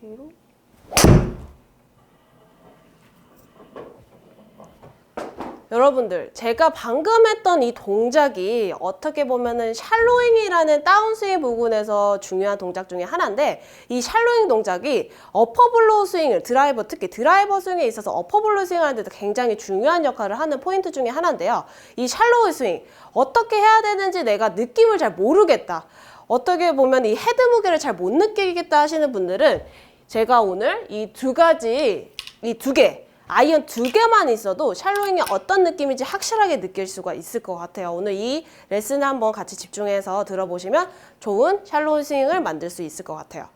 뒤로. 여러분들, 제가 방금 했던 이 동작이 어떻게 보면은 샬로잉이라는 다운스윙 부분에서 중요한 동작 중에 하나인데, 이 샬로잉 동작이 어퍼블로우 스윙을, 드라이버, 특히 드라이버 스윙에 있어서 어퍼블로우 스윙 하는데 도 굉장히 중요한 역할을 하는 포인트 중에 하나인데요. 이 샬로우 스윙, 어떻게 해야 되는지 내가 느낌을 잘 모르겠다. 어떻게 보면 이 헤드 무게를 잘 못 느끼겠다 하시는 분들은 제가 오늘 이 두 가지, 이 두 개, 아이언 두 개만 있어도 샬로잉이 어떤 느낌인지 확실하게 느낄 수가 있을 것 같아요. 오늘 이 레슨을 한번 같이 집중해서 들어보시면 좋은 샬로우 스윙을 만들 수 있을 것 같아요.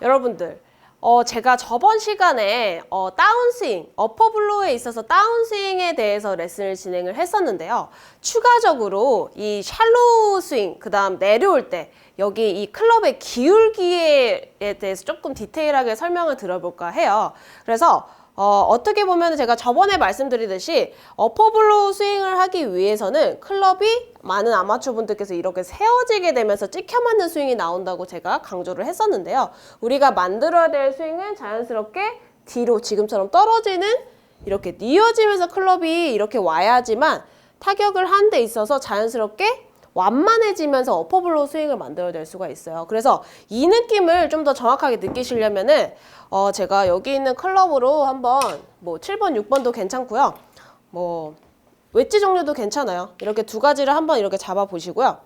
여러분들, 어, 제가 저번 시간에 어, 다운스윙, 어퍼블로우에 있어서 다운스윙에 대해서 레슨을 진행을 했었는데요. 추가적으로 이 샬로우 스윙, 그 다음 내려올 때 여기 이 클럽의 기울기에 대해서 조금 디테일하게 설명을 들어볼까 해요. 그래서 어, 떻게 보면 제가 저번에 말씀드리듯이 어퍼블로우 스윙을 하기 위해서는 클럽이 많은 아마추어 분들께서 이렇게 세워지게 되면서 찍혀 맞는 스윙이 나온다고 제가 강조를 했었는데요. 우리가 만들어야 될 스윙은 자연스럽게 뒤로 지금처럼 떨어지는 이렇게 뉘어지면서 클럽이 이렇게 와야지만 타격을 한 데 있어서 자연스럽게 완만해지면서 어퍼블로우 스윙을 만들어야 될 수가 있어요. 그래서 이 느낌을 좀 더 정확하게 느끼시려면은 어 제가 여기 있는 클럽으로 한번 뭐 7번, 6번도 괜찮고요. 뭐 웨지 종류도 괜찮아요. 이렇게 두 가지를 한번 이렇게 잡아 보시고요.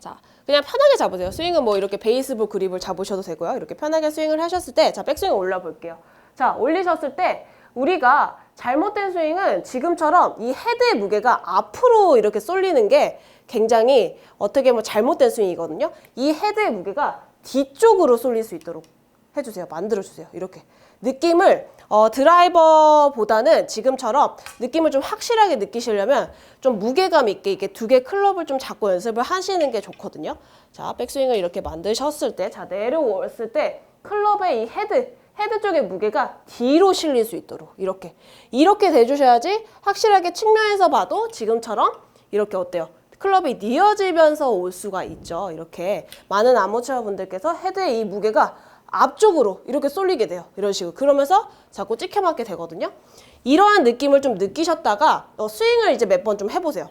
자, 그냥 편하게 잡으세요. 스윙은 뭐 이렇게 베이스볼 그립을 잡으셔도 되고요. 이렇게 편하게 스윙을 하셨을 때, 자, 백스윙 올려 볼게요. 자, 올리셨을 때 우리가 잘못된 스윙은 지금처럼 이 헤드의 무게가 앞으로 이렇게 쏠리는 게 굉장히 어떻게 보면 잘못된 스윙이거든요. 이 헤드의 무게가 뒤쪽으로 쏠릴 수 있도록 해주세요. 만들어주세요. 이렇게. 느낌을 어, 드라이버보다는 지금처럼 느낌을 좀 확실하게 느끼시려면 좀 무게감 있게 이렇게 두 개 클럽을 좀 잡고 연습을 하시는 게 좋거든요. 자, 백스윙을 이렇게 만드셨을 때, 자, 내려왔을 때 클럽의 이 헤드, 헤드 쪽의 무게가 뒤로 실릴 수 있도록 이렇게. 이렇게 돼주셔야지 확실하게 측면에서 봐도 지금처럼 이렇게 어때요? 클럽이 뉘어지면서 올 수가 있죠. 이렇게 많은 아마추어 분들께서 헤드의 이 무게가 앞쪽으로 이렇게 쏠리게 돼요. 이런 식으로. 그러면서 자꾸 찍혀 맞게 되거든요. 이러한 느낌을 좀 느끼셨다가 어, 스윙을 이제 몇 번 좀 해보세요.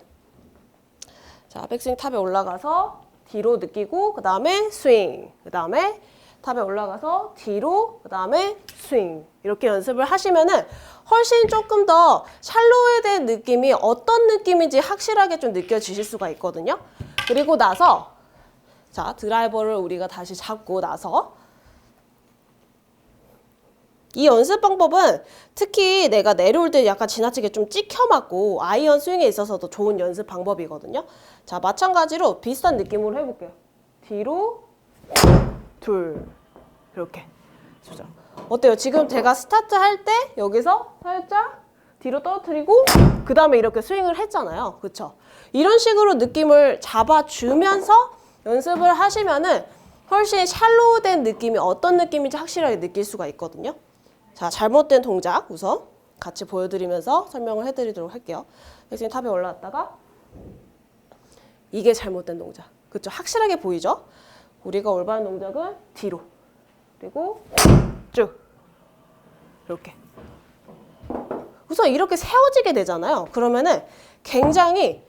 자, 백스윙 탑에 올라가서 뒤로 느끼고 그 다음에 스윙. 그 다음에 탑에 올라가서 뒤로 그 다음에 스윙. 이렇게 연습을 하시면은 훨씬 조금 더 샬로에 대한 느낌이 어떤 느낌인지 확실하게 좀 느껴지실 수가 있거든요. 그리고 나서 자 드라이버를 우리가 다시 잡고 나서 이 연습 방법은 특히 내가 내려올 때 약간 지나치게 좀 찍혀 맞고 아이언 스윙에 있어서도 좋은 연습 방법이거든요. 자, 마찬가지로 비슷한 느낌으로 해볼게요. 뒤로, 둘, 이렇게. 조절. 어때요? 지금 제가 스타트 할 때 여기서 살짝 뒤로 떨어뜨리고 그 다음에 이렇게 스윙을 했잖아요. 그쵸? 이런 식으로 느낌을 잡아주면서 연습을 하시면은 훨씬 샬로우 된 느낌이 어떤 느낌인지 확실하게 느낄 수가 있거든요. 자, 잘못된 동작 우선 같이 보여드리면서 설명을 해드리도록 할게요. 백스윙 탑에 올라왔다가 이게 잘못된 동작. 그쵸? 확실하게 보이죠? 우리가 올바른 동작은 뒤로 그리고 쭉 이렇게 우선 이렇게 세워지게 되잖아요. 그러면은 굉장히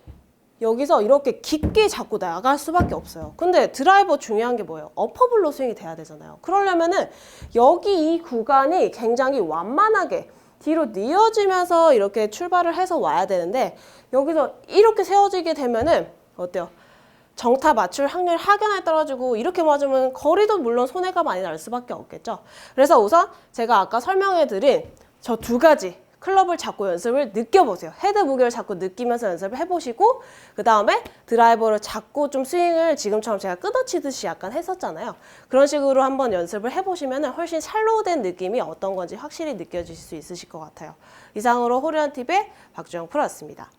여기서 이렇게 깊게 잡고 나갈 수밖에 없어요. 근데 드라이버 중요한 게 뭐예요? 어퍼블로 스윙이 돼야 되잖아요. 그러려면은 여기 이 구간이 굉장히 완만하게 뒤로 뉘어지면서 이렇게 출발을 해서 와야 되는데 여기서 이렇게 세워지게 되면은 어때요? 정타 맞출 확률 확연하게 떨어지고 이렇게 맞으면 거리도 물론 손해가 많이 날 수밖에 없겠죠. 그래서 우선 제가 아까 설명해드린 저 두 가지 클럽을 잡고 연습을 느껴보세요. 헤드 무게를 잡고 느끼면서 연습을 해보시고 그 다음에 드라이버를 잡고 좀 스윙을 지금처럼 제가 끊어치듯이 약간 했었잖아요. 그런 식으로 한번 연습을 해보시면 훨씬 샬로우된 느낌이 어떤 건지 확실히 느껴지실 수 있으실 것 같아요. 이상으로 호리한 팁의 박주영 프로였습니다.